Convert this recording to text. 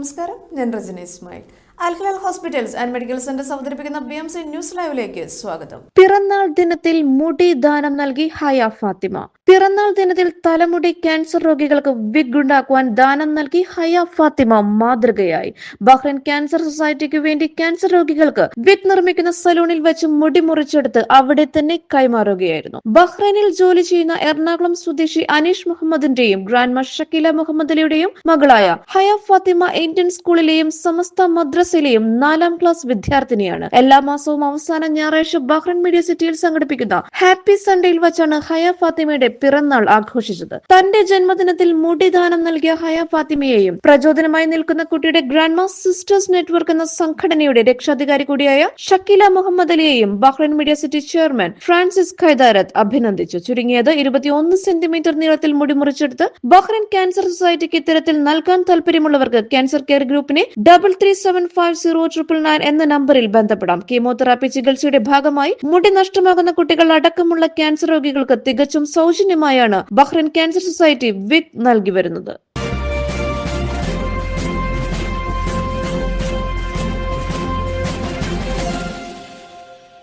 നമസ്കാരം. ഞാൻ രജന ഇസ്മായിൽ അൽഖലാൽ ഹോസ്പിറ്റൽസ് ആൻഡ് മെഡിക്കൽ സെന്റേഴ്സ് അവതരിപ്പിക്കുന്ന ബി എം സി ന്യൂസ് ലൈവിലേക്ക് സ്വാഗതം. പിറന്നാൾ ദിനത്തിൽ മുടി ദാനം നൽകി ഹയ ഫാത്തിമ. പിറന്നാൾ ദിനത്തിൽ തലമുടി ക്യാൻസർ രോഗികൾക്ക് വിഗ് ഉണ്ടാക്കുവാൻ ദാനം നൽകി ഹയ ഫാത്തിമ മാതൃകയായി. ബഹ്റൈൻ ക്യാൻസർ സൊസൈറ്റിക്ക് വേണ്ടി ക്യാൻസർ രോഗികൾക്ക് വിഗ് നിർമ്മിക്കുന്ന സലൂണിൽ വെച്ച് മുടി മുറിച്ചെടുത്ത് അവിടെ തന്നെ കൈമാറുകയായിരുന്നു. ബഹ്റൈനിൽ ജോലി ചെയ്യുന്ന എറണാകുളം സ്വദേശി അനീഷ് മുഹമ്മദിന്റെയും ഗ്രാൻഡ്മ ഷക്കീല മുഹമ്മദിലയുടെയും മകളായ ഹയ ഫാത്തിമ ഇന്ത്യൻ സ്കൂളിലെയും സമസ്ത മദ്രസയിലെയും നാലാം ക്ലാസ് വിദ്യാർത്ഥിനിയാണ്. എല്ലാ മാസവും അവസാന ഞായറാഴ്ച ബഹ്റൈൻ മീഡിയ സിറ്റിയിൽ സംഘടിപ്പിക്കുന്ന ഹാപ്പി സൺഡേയിൽ വച്ചാണ് ഹയ ഫാത്തിമയുടെ പിറന്നാൾ ആഘോഷിച്ചത്. തന്റെ ജന്മദിനത്തിൽ മുടിദാനം നൽകിയ ഹയ ഫാത്തിമയെയും പ്രചോദനമായി നിൽക്കുന്ന കുട്ടിയുടെ ഗ്രാൻഡ് സിസ്റ്റേഴ്സ് നെറ്റ്വർക്ക് എന്ന സംഘടനയുടെ രക്ഷാധികാരി കൂടിയായ Shakeela Muhammad അലിയെയും Bahrain media city chairman Francis Khaidarath അഭിനന്ദിച്ചു. ചുരുങ്ങിയത് ഇരുപത്തിയൊന്ന് സെന്റിമീറ്റർ നീളത്തിൽ മുടി മുറിച്ചെടുത്ത് ബഹ്റൈൻ ക്യാൻസർ സൊസൈറ്റിക്ക് ഇത്തരത്തിൽ നൽകാൻ താല്പര്യമുള്ളവർക്ക് ക്യാൻസർ കെയർ ഗ്രൂപ്പിനെ double three seven five zero triple nine എന്ന നമ്പറിൽ ബന്ധപ്പെടാം. കീമോതെറാപ്പി ചികിത്സയുടെ ഭാഗമായി മുടി നഷ്ടമാകുന്ന കുട്ടികൾ അടക്കമുള്ള ക്യാൻസർ രോഗികൾക്ക് തികച്ചും സൗജന്യമായാണ് ബഹ്റൈൻ ക്യാൻസർ സൊസൈറ്റി വിഗ് നൽകി വരുന്നത്.